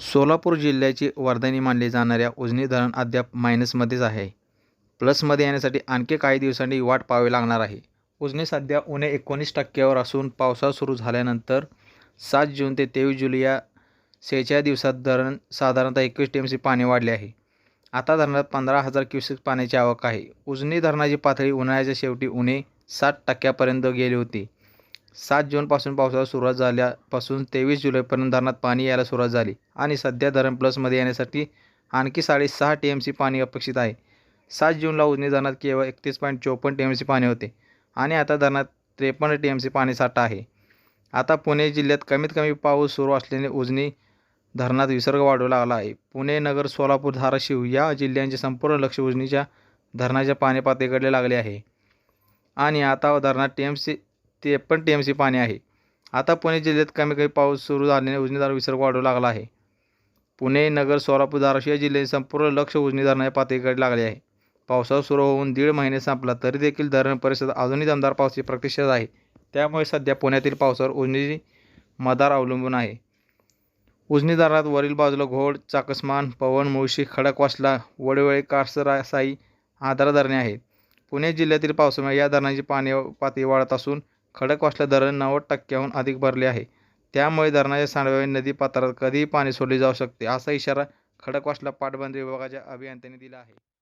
सोलापूर जिल्ह्याची वर्धानी मानली जाणाऱ्या उजनी धरण अद्याप मायनसमध्येच आहे. प्लसमध्ये येण्यासाठी आणखी काही दिवसांनी वाट पाहावी लागणार आहे. उजनी सध्या उणे एकोणीस टक्क्यावर असून पावसाळा सुरू झाल्यानंतर सात जून ते तेवीस जुलै या सेहेचाळीस दिवसात धरण साधारणतः एकवीस टी एमची पाणी वाढले आहे. आता धरणात पंधरा हजार क्युसेक पाण्याची आवक आहे. उजनी धरणाची पातळी उन्हाळ्याच्या शेवटी उणे सात टक्क्यापर्यंत गेली होती. सात जूनपासून पावसाला सुरुवात झाल्यापासून तेवीस जुलैपर्यंत धरणात पाणी यायला सुरुवात झाली आणि सध्या धरण प्लसमध्ये येण्यासाठी आणखी साडेसहा टी एम सी पाणी अपेक्षित आहे. सात जूनला उजनी धरणात केवळ एकतीस पॉईंट चोपन्न टी एम सी पाणी होते आणि आता धरणात त्रेपन्न टी एम सी पाणी पाणीसाठा आहे. आता पुणे जिल्ह्यात कमीत कमी पाऊस सुरू असल्याने उजनी धरणात विसर्ग वाढू लागला आहे. पुणे, नगर, सोलापूर, धाराशिव या जिल्ह्यांचे संपूर्ण लक्ष उजनीच्या धरणाच्या पाणीपातळीकडे लागले आहे आणि आता धरणात टी एम सी त्रेपन्न सी पाणी आहे. आता पुणे जिल्ह्यात कमी कमी पाऊस सुरू झाल्याने उजनीदार विसर्ग वाढू लागला आहे. पुणे, नगर, सोलापूर, धाराशिव या जिल्ह्यांचे संपूर्ण लक्ष उजनी धरणाच्या पातळीकडे लागले आहे. पावसाळा सुरू होऊन दीड महिने संपला तरी देखील धरण परिसरात अजूनही दमदार पावसाची प्रतीक्षा आहे. त्यामुळे सध्या पुण्यातील पावसावर उजनी मदार अवलंबून आहे. उजनी धरणात वरील बाजूला घोड, चाकसमान, पवन, मुळशी, खडकवासला, वडवळे, कासरासाई आधार धरणे आहेत. पुणे जिल्ह्यातील पावसामुळे या धरणांची पाणीपातळी वाढत असून खडकवासला धरण नव्वद टक्क्याहून अधिक भरले आहे. त्यामुळे धरणाच्या सांडव्याने नदीपात्रात कधीही पाणी सोडले जाऊ शकते, असा इशारा खडकवासला पाटबंधारे विभागाच्या अभियंत्यांनी दिला आहे.